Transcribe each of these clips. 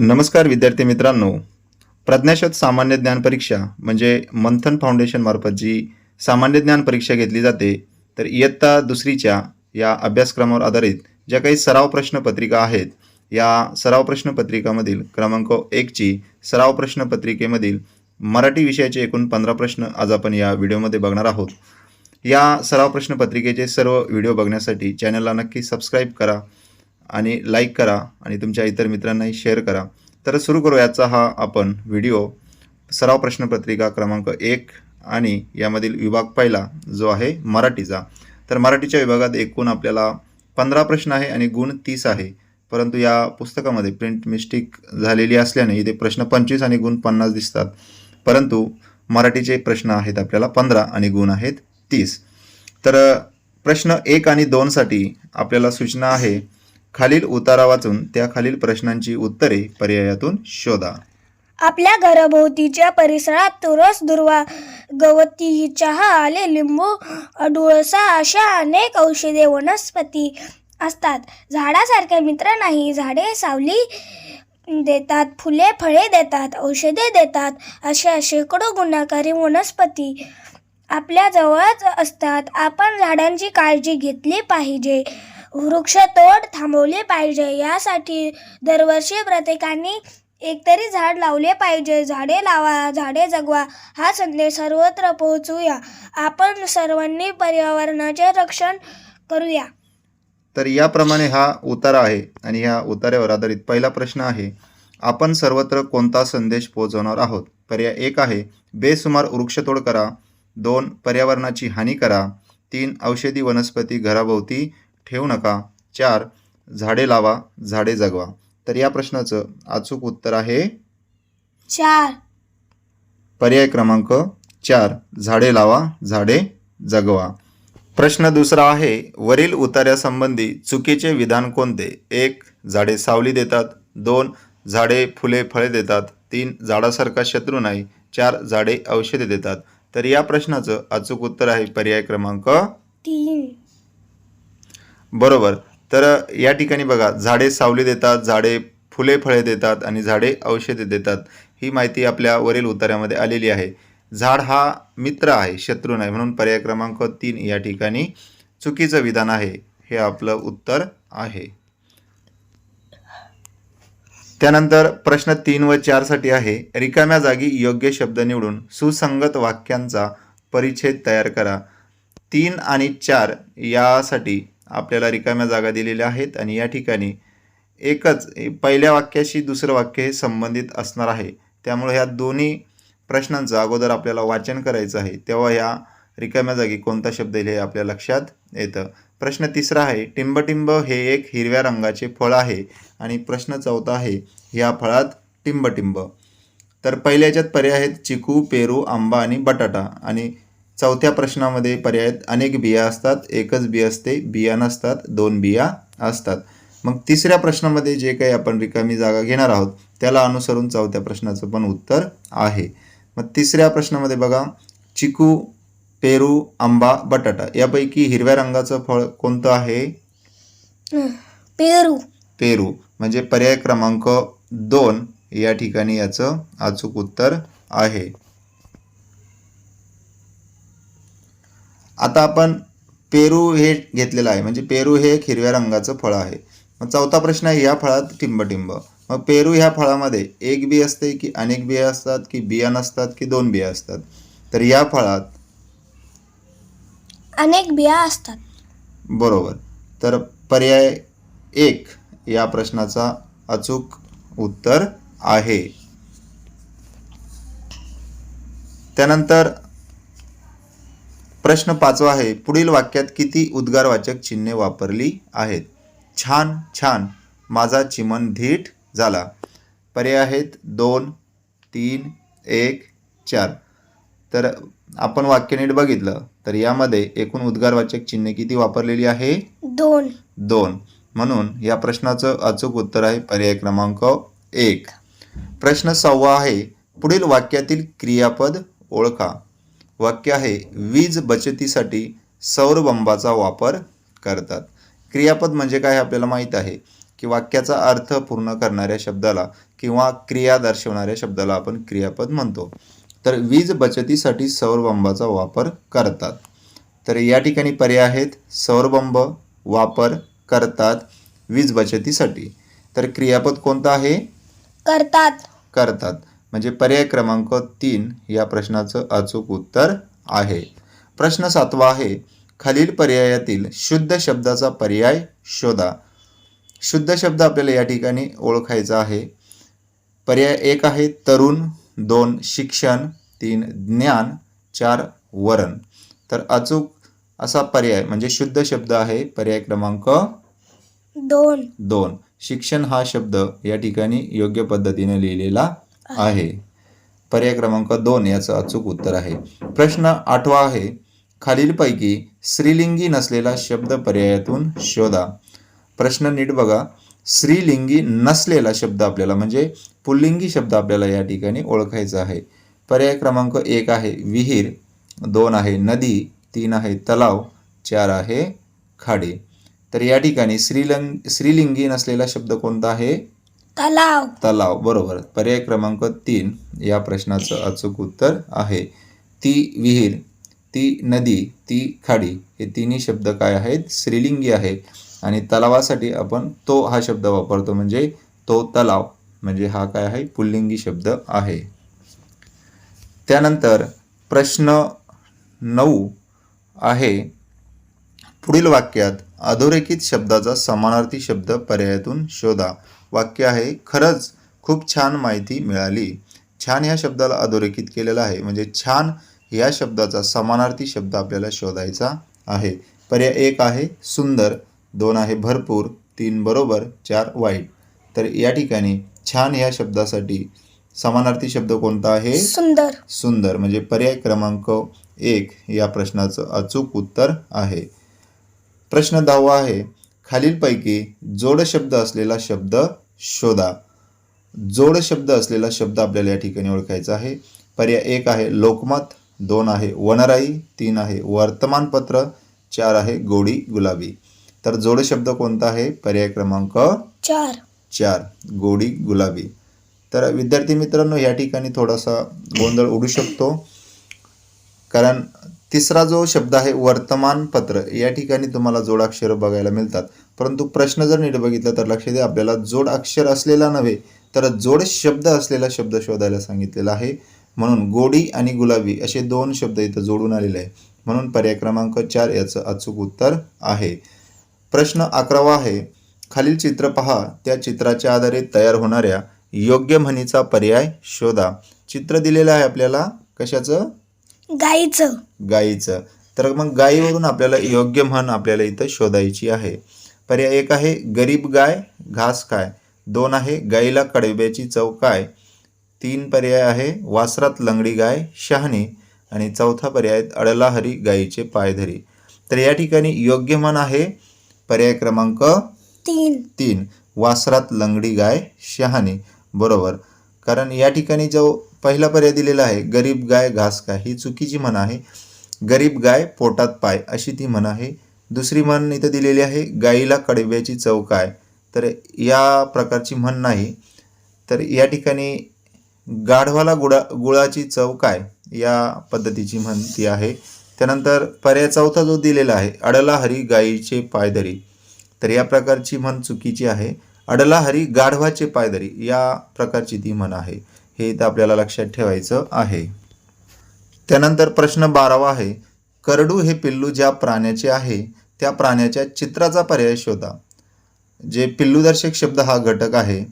नमस्कार विद्यार्थी मित्रांनो. प्रज्ञाशोध सामान्य ज्ञान परीक्षा म्हणजे मंथन फाउंडेशन मार्फत जी सामान्य ज्ञान परीक्षा घेतली जाते तर इयत्ता दुसरीच्या या अभ्यासक्रमावर आधारित ज्या काही सराव प्रश्नपत्रिका आहेत या सराव प्रश्नपत्रिकामधील क्रमांक एकची सराव प्रश्नपत्रिकेमधील मराठी विषयाचे एकूण पंधरा प्रश्न आज आपण या व्हिडिओमध्ये बघणार आहोत. या सराव प्रश्नपत्रिकेचे सर्व व्हिडिओ बघण्यासाठी चॅनलला नक्की सबस्क्राईब करा आणि लाईक करा आणि तुमच्या इतर मित्रांनाही शेअर करा. तर सुरू करू याचा हा आपण व्हिडिओ. सराव प्रश्नपत्रिका क्रमांक एक आणि यामधील विभाग पहिला जो आहे मराठीचा. तर मराठीच्या विभागात एकूण आपल्याला पंधरा प्रश्न आहे आणि गुण तीस आहे. परंतु या पुस्तकामध्ये प्रिंट मिस्टेक झालेली असल्याने इथे प्रश्न पंचवीस आणि गुण पन्नास दिसतात. परंतु मराठीचे प्रश्न आहेत आपल्याला पंधरा आणि गुण आहेत. तीस. तर प्रश्न एक आणि दोनसाठी आपल्याला सूचना आहे खालील उतारा वाचून त्या खालील प्रश्नांची उत्तरे पर्यायातून शोधा. आपल्या घराभोवतीच्या परिसरात तुरस दुर्वा गवती चहा आले लिंबू अडुळसा अशा अनेक औषधे वनस्पती असतात. झाडासारखे मित्र नाही झाडे सावली देतात फुले फळे देतात औषधे देतात अशा शेकडो गुणाकारी वनस्पती आपल्याजवळच असतात. आपण झाडांची काळजी घेतली पाहिजे. वृक्षतोड थांबवली पाहिजे. यासाठी दरवर्षी प्रत्येकाने एकतरी झाड लावले पाहिजे. झाडे लावा झाडे जगवा हा संदेश सर्वत्र पोहोचूया. आपण सर्वांनी पर्यावरणाचे रक्षण करूया. तर याप्रमाणे हा उतारा आहे आणि ह्या उतार्यावर आधारित पहिला प्रश्न आहे आपण सर्वत्र कोणता संदेश पोहोचवणार आहोत? पर्याय एक आहे बेसुमार वृक्षतोड करा दोन पर्यावरणाची हानी करा. तीन औषधी वनस्पती घराभोवती ठेवू नका. चार झाडे लावा झाडे जगवा. तर या प्रश्नाचं अचूक उत्तर आहे चार. पर्याय क्रमांक चार झाडे लावा झाडे जगवा. प्रश्न दुसरा आहे वरील उतार्यासंबंधी चुकीचे विधान कोणते? एक झाडे सावली देतात. दोन झाडे फुले फळे देतात. तीन झाडासारखा शत्रू नाही. चार झाडे औषधे देतात. तर या प्रश्नाचं अचूक उत्तर आहे पर्याय क्रमांक तीन. बरोबर. तर या ठिकाणी बघा झाडे सावली देतात झाडे फुले फळे देतात आणि झाडे औषधे देतात. ही माहिती आपल्या वरील उतार्यामध्ये आलेली आहे. झाड हा मित्र आहे शत्रू नाही म्हणून पर्याय क्रमांक तीन या ठिकाणी चुकीचं विधान आहे. हे आपलं उत्तर आहे. त्यानंतर प्रश्न तीन व चारसाठी आहे रिकाम्या जागी योग्य शब्द निवडून सुसंगत वाक्यांचा परिच्छेद तयार करा. तीन आणि चार यासाठी आपल्याला रिकाम्या जागा दिलेल्या आहेत आणि या ठिकाणी एकच पहिल्या वाक्याशी दुसरं वाक्य हे संबंधित असणार आहे. त्यामुळे ह्या दोन्ही प्रश्नांचं अगोदर आपल्याला वाचन करायचं आहे. तेव्हा ह्या रिकाम्या जागी कोणता शब्द येईल हे आपल्या लक्षात येतं. प्रश्न तिसरा आहे टिंबटिंब हे एक हिरव्या रंगाचे फळ आहे आणि प्रश्न चौथा आहे ह्या फळात टिंबटिंब. तर पहिल्या याच्यात पर्याय आहेत चिकू पेरू आंबा आणि बटाटा. आणि चौथ्या प्रश्नामध्ये पर्याय आहेत अनेक बिया असतात एकच बी असते बिया नसतात दोन बिया असतात. मग तिसऱ्या प्रश्नामध्ये जे काही आपण रिकामी जागा घेणार आहोत त्याला अनुसरून चौथ्या प्रश्नाचं पण उत्तर आहे. मग तिसऱ्या प्रश्नामध्ये बघा चिकू पेरू आंबा बटाटा यापैकी हिरव्या रंगाचं फळ कोणतं आहे? पेरू. पेरू. म्हणजे पर्याय क्रमांक दोन या ठिकाणी याचं अचूक उत्तर आहे. आता आपण पेरू हे घेतलेलं आहे. म्हणजे पेरू हे एक हिरव्या रंगाचं फळ आहे. मग चौथा प्रश्न आहे या फळात टिंबटिंब. मग पेरू ह्या फळामध्ये एक बी असते की अनेक बिया असतात की बिया नसतात की दोन बिया असतात? तर या फळात अनेक बिया असतात. बरोबर. तर पर्याय एक या प्रश्नाचा अचूक उत्तर आहे. त्यानंतर प्रश्न पाचवा आहे पुढील वाक्यात किती उद्गारवाचक चिन्हे वापरली आहेत? छान छान. माझा चिमन धीट झाला. पर्याय आहेत दोन तीन एक चार. तर आपण वाक्य नीट बघितलं तर यामध्ये एकूण उद्गारवाचक चिन्हे किती वापरलेली आहे? दोन. दोन. म्हणून या प्रश्नाचं अचूक उत्तर आहे पर्याय क्रमांक एक. प्रश्न सहावा आहे पुढील वाक्यातील क्रियापद ओळखा. वाक्य आहे वीज बचतीसाठी सौरबंबाचा वापर करतात. क्रियापद म्हणजे काय आपल्याला माहीत आहे की वाक्याचा अर्थ पूर्ण करणाऱ्या शब्दाला किंवा क्रिया दर्शवणाऱ्या शब्दाला आपण क्रियापद म्हणतो. तर वीज बचतीसाठी सौरबंबाचा वापर करतात. तर या ठिकाणी पर्याय आहेत. सौरबंब वापर करतात वीज बचतीसाठी. तर क्रियापद कोणतं आहे? करतात. करतात. म्हणजे पर्याय क्रमांक तीन या प्रश्नाचं अचूक उत्तर आहे. प्रश्न सातवा आहे. खालील पर्यायातील शुद्ध शब्दाचा पर्याय शोधा. शुद्ध शब्द आपल्याला या ठिकाणी ओळखायचा आहे. पर्याय एक आहे तरुण दोन शिक्षण तीन ज्ञान चार वरण. तर अचूक असा पर्याय म्हणजे शुद्ध शब्द आहे पर्याय क्रमांक दोन. दोन. शिक्षण हा शब्द या ठिकाणी योग्य पद्धतीने लिहिलेला आहे. पर्याय क्रमांक दोन याचं अचूक उत्तर आहे. प्रश्न आठवा आहे. खालीलपैकी स्त्रीलिंगी नसलेला शब्द पर्यायातून शोधा. प्रश्न नीट बघा. स्त्रीलिंगी नसलेला शब्द आपल्याला म्हणजे पुल्लिंगी शब्द आपल्याला या ठिकाणी ओळखायचा आहे. पर्याय क्रमांक एक आहे विहीर दोन आहे नदी तीन आहे तलाव चार आहे खाडी. तर या ठिकाणी स्त्रीलिंग स्त्रीलिंगी नसलेला शब्द कोणता आहे? तलाव. तलाव बरोबर. पर्याय क्रमांक तीन या प्रश्नाचं अचूक उत्तर आहे. ती विहीर ती नदी ती खाडी हे तिन्ही शब्द काय आहेत? स्त्रीलिंगी आहे आणि तलावासाठी आपण तो हा शब्द वापरतो म्हणजे तो तलाव म्हणजे हा काय आहे? पुल्लिंगी शब्द आहे. त्यानंतर प्रश्न नऊ आहे पुढील वाक्यात अधोरेखित शब्दाचा समानार्थी शब्द पर्यायातून शोधा. वाक्य आहे खरंच खूप छान माहिती मिळाली. छान ह्या शब्दाला अधोरेखित केलेलं आहे म्हणजे छान या शब्दाचा समानार्थी शब्द आपल्याला शोधायचा आहे. पर्याय एक आहे सुंदर. दोन आहे भरपूर तीन बरोबर चार वाईट. तर या ठिकाणी छान या शब्दासाठी समानार्थी शब्द कोणता आहे? सुंदर. सुंदर म्हणजे पर्याय क्रमांक एक या प्रश्नाचं अचूक उत्तर आहे. प्रश्न दहावा आहे खालीलपैकी जोड शब्द असलेला शब्द शोधा. जोड शब्द असलेला शब्द आपल्याला या ठिकाणी ओळखायचा आहे. पर्याय एक आहे लोकमत दोन आहे वनराई तीन आहे वर्तमानपत्र चार आहे गोडी गुलाबी. तर जोड शब्द कोणता आहे? पर्याय क्रमांक चार. चार. गोडी गुलाबी. तर विद्यार्थी मित्रांनो या ठिकाणी थोडासा गोंधळ उडू शकतो. कारण तिसरा जो शब्द आहे वर्तमानपत्र या ठिकाणी तुम्हाला जोडाक्षर बघायला मिळतात. परंतु प्रश्न जर नीट बघितला तर लक्ष द्या आपल्याला जोड अक्षर असलेला नव्हे तर जोड शब्द असलेला शब्द शोधायला सांगितलेला आहे. म्हणून गोडी आणि गुलाबी असे दोन शब्द इथं जोडून आलेले आहे. म्हणून पर्याय क्रमांक चार याचं अचूक उत्तर आहे. प्रश्न अकरावा आहे. खालील चित्र पहा. त्या चित्राच्या आधारे तयार होणाऱ्या योग्य म्हणीचा पर्याय शोधा. चित्र दिलेलं आहे आपल्याला. कशाचं? गाईचं. गायीचं तर मग गायीवरून आपल्याला योग्य म्हण आपल्याला इथं शोधायची आहे. पर्याय एक आहे गरीब गाय घास काय दोन आहे गाईला कडव्याची चव काय? तीन पर्याय आहे वासरात लंगडी गाय शहाणी. आणि चौथा पर्याय अडला हरी गायीचे पायधरी. तर या ठिकाणी योग्य म्हण आहे पर्याय क्रमांक तीन. तीन. वासरात लंगडी गाय शहाणी. बरोबर. कारण या ठिकाणी जो पहिला पर्याय दिलेला आहे गरीब गाय घास काय ही चुकीची म्हण आहे. गरीब गाय पोटात पाय अशी ती म्हण आहे. दुसरी म्हण इथं दिलेली आहे गाईला कडव्याची चव काय? तर या प्रकारची म्हण नाही. तर या ठिकाणी गाढवाला गुळा गुळाची चव काय? या पद्धतीची म्हण ती आहे. त्यानंतर पर्याय चौथा जो दिलेला आहे अडला हरी गायीचे पायदरी. तर या प्रकारची म्हण चुकीची आहे. अडला हरी गाढवाचे पायदरी या प्रकारची ती म्हण आहे. हे इथं आपल्याला लक्षात ठेवायचं आहे. त्यानंतर प्रश्न बारावा आहे. करडू हे पिल्लू ज्या प्राण्याचे आहे त्या प्राण्याच्या चित्राचा पर्याय शोधा. जे पिल्लूदर्शक शब्द हा घटक आहे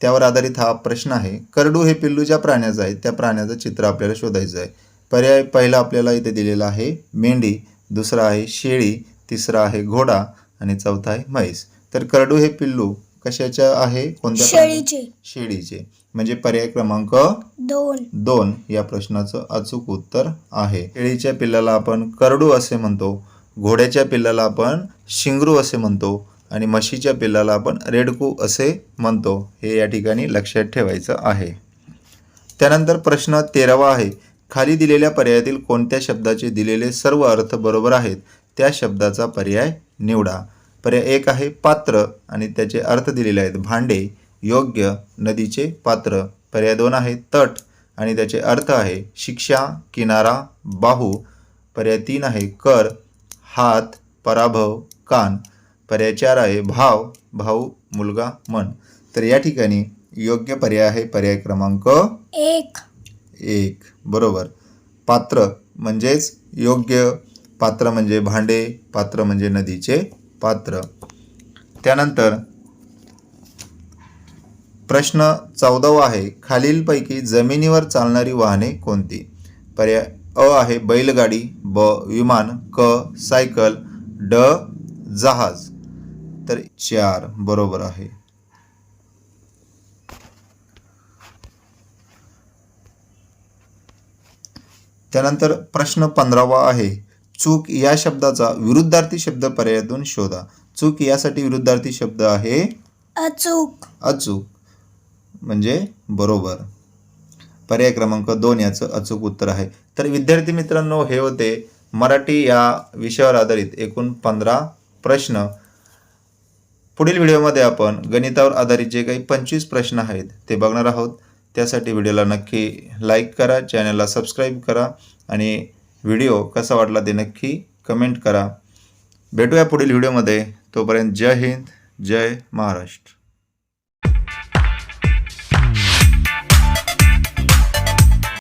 त्यावर आधारित हा प्रश्न आहे. करडू हे पिल्लू ज्या प्राण्याचं आहे त्या प्राण्याचं चित्र आपल्याला शोधायचं आहे. पर्याय पहिला आपल्याला इथे दिलेला आहे मेंढी दुसरा आहे शेळी तिसरा आहे घोडा आणि चौथा आहे म्हैस. तर करडू हे पिल्लू कशाच्या आहे? कोणत्या शेळीचे. शेळीचे. म्हणजे पर्याय क्रमांक दोन. दोन या प्रश्नाचं अचूक उत्तर आहे. शेळीच्या पिल्लाला आपण करडू असे म्हणतो घोड्याच्या पिल्लाला आपण शिंगरू असे म्हणतो आणि म्हशीच्या पिल्लाला आपण रेडकू असे म्हणतो. हे या ठिकाणी लक्षात ठेवायचं आहे. त्यानंतर प्रश्न तेरावा आहे. खाली दिलेल्या पर्यायातील कोणत्या शब्दाचे दिलेले सर्व अर्थ बरोबर आहेत त्या शब्दाचा पर्याय निवडा. पर्याय एक आहे पात्र आणि त्याचे अर्थ दिलेले आहेत भांडे योग्य नदीचे पात्र. पर्याय दोन आहे तट आणि त्याचे अर्थ आहे शिक्षा किनारा बाहू. पर्याय तीन आहे कर हात पराभव कान. पर्याय चार आहे भाव भाऊ मुलगा मन. तर या ठिकाणी योग्य पर्याय आहे पर्याय क्रमांक एक. एक. बरोबर. पात्र म्हणजेच योग्य. पात्र म्हणजे भांडे पात्र म्हणजे नदीचे पात्र. त्यानंतर प्रश्न चौदावा आहे खालीलपैकी जमिनीवर चालणारी वाहने कोणती? पर्याय अ आहे बैलगाडी ब विमान क सायकल ड जहाज. तर चार बरोबर आहे. त्यानंतर प्रश्न पंधरावा आहे. चूक या शब्दाचा विरुद्धार्थी शब्द पर्यायातून शोधा. चूक यासाठी विरुद्धार्थी शब्द आहे अचूक. अचूक. म्हणजे बरोबर. पर्याय क्रमांक दोन याचं अचूक उत्तर आहे. तर विद्यार्थी मित्रांनो हे होते मराठी या विषयावर आधारित एकूण पंधरा प्रश्न. पुढील व्हिडिओमध्ये आपण गणितावर आधारित जे काही पंचवीस प्रश्न आहेत ते बघणार आहोत. त्यासाठी व्हिडिओला नक्की लाईक करा चॅनलला सबस्क्राईब करा आणि व्हिडिओ कसा वाटला ते नक्की कमेंट करा. भेटूया पुढील व्हिडिओमध्ये. तोपर्यंत जय हिंद जय महाराष्ट्र.